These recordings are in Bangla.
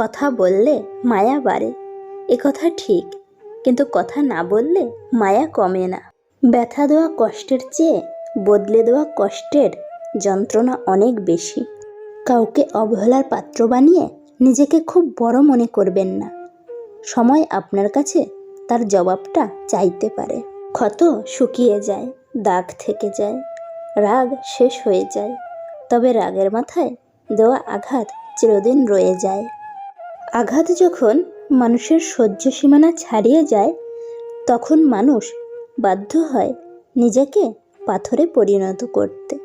কথা বললে মায়া বাড়ে। এ কথা ঠিক, কিন্তু কথা না বললে মায়া কমে না। ব্যথা দেওয়া কষ্টের চেয়ে বদলে দেওয়া কষ্টের যন্ত্রণা অনেক বেশি। কাউকে অবহেলার পাত্র বানিয়ে নিজেকে খুব বড় মনে করবেন না। সময় আপনার কাছে তার জবাবটা চাইতে পারে। ক্ষত শুকিয়ে যায়, দাগ থেকে যায়, রাগ শেষ হয়ে যায়, তবে রাগের মাথায় দেওয়া আঘাত চিরদিন রয়ে যায়। আঘাত যখন মানুষের সহ্য সীমানা ছাড়িয়ে যায়, তখন মানুষ বাধ্য হয় নিজেকে পাথরে পরিণত করতে।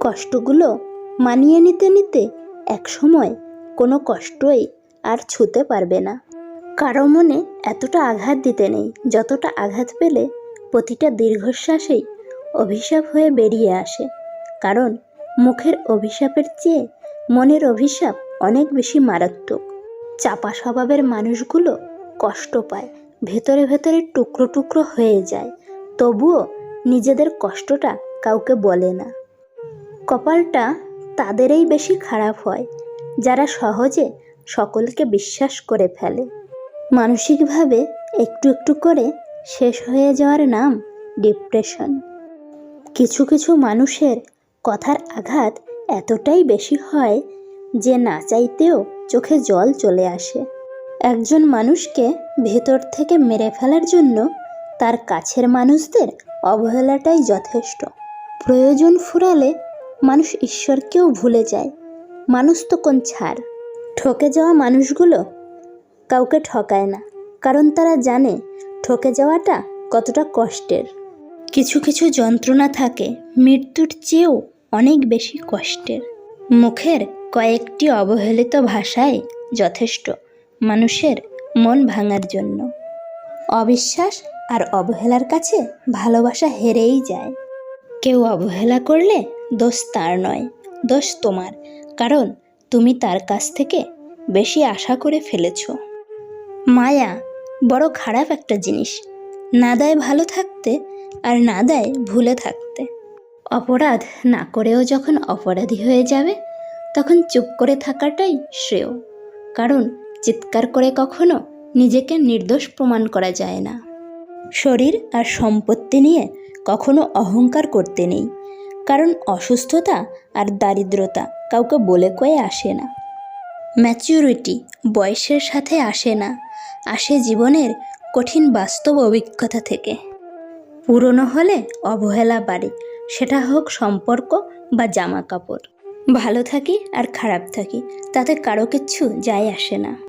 কষ্টগুলো মানিয়ে নিতে নিতে একসময় কোনো কষ্টই আর ছুতে পারবে না। কারও মনে এতটা আঘাত দিতে নেই, যতটা আঘাত পেলে প্রতিটা দীর্ঘশ্বাসেই অভিশাপ হয়ে বেরিয়ে আসে। কারণ মুখের অভিশাপের চেয়ে মনের অভিশাপ অনেক বেশি মারাত্মক। চাপা স্বভাবের মানুষগুলো কষ্ট পায়, ভেতরে ভেতরে টুকরো টুকরো হয়ে যায়। তবুও নিজেদের কষ্টটা কাউকে বলে না। কপালটা তাদেরই বেশি খারাপ হয়, যারা সহজে সকলকে বিশ্বাস করে ফেলে। মানসিকভাবে একটু একটু করে শেষ হয়ে যাওয়ার নাম ডিপ্রেশন। কিছু কিছু মানুষের কথার আঘাত এতটাই বেশি হয় যে না চাইতেও চোখে জল চলে আসে। একজন মানুষকে ভেতর থেকে মেরে ফেলার জন্য তার কাছের মানুষদের অবহেলাটাই যথেষ্ট। প্রয়োজন ফুরালে মানুষ ঈশ্বরকেও ভুলে যায়। মানুষ তো কোন ছাড়। ঠকে যাওয়া মানুষগুলো কাউকে ঠকায় না, কারণ তারা জানে ঠকে যাওয়াটা কতটা কষ্টের। কিছু কিছু যন্ত্রণা থাকে মৃত্যুর চেয়েও অনেক বেশি কষ্টের। মুখের কয়েকটি অবহেলিত ভাষায় যথেষ্ট মানুষের মন ভাঙার জন্য। অবিশ্বাস আর অবহেলার কাছে ভালোবাসা হেরেই যায়। কেউ অবহেলা করলে দোষ তার নয়, দোষ তোমার, কারণ তুমি তার কাছ থেকে বেশি আশা করে ফেলেছ। মায়া বড় খারাপ একটা জিনিস, না দেয় ভালো থাকতে আর না দেয় ভুলে থাকতে। অপরাধ না করেও যখন অপরাধী হয়ে যাবে তখন চুপ করে থাকাটাই শ্রেয়। কারণ চিৎকার করে কখনো নিজেকে নির্দোষ প্রমাণ করা যায় না। শরীর আর সম্পত্তি নিয়ে কখনো অহংকার করতে নেই। কারণ অসুস্থতা আর দারিদ্রতা কাউকে বলে কয়ে আসে না। ম্যাচিউরিটি বয়সের সাথে আসে না। আসে জীবনের কঠিন বাস্তব অভিজ্ঞতা থেকে। পুরনো হলে অবহেলা বাড়ে। সেটা হোক সম্পর্ক বা জামা কাপড় ভালো থাকি আর খারাপ থাকি তাতে কারও কিচ্ছু যায় আসে না।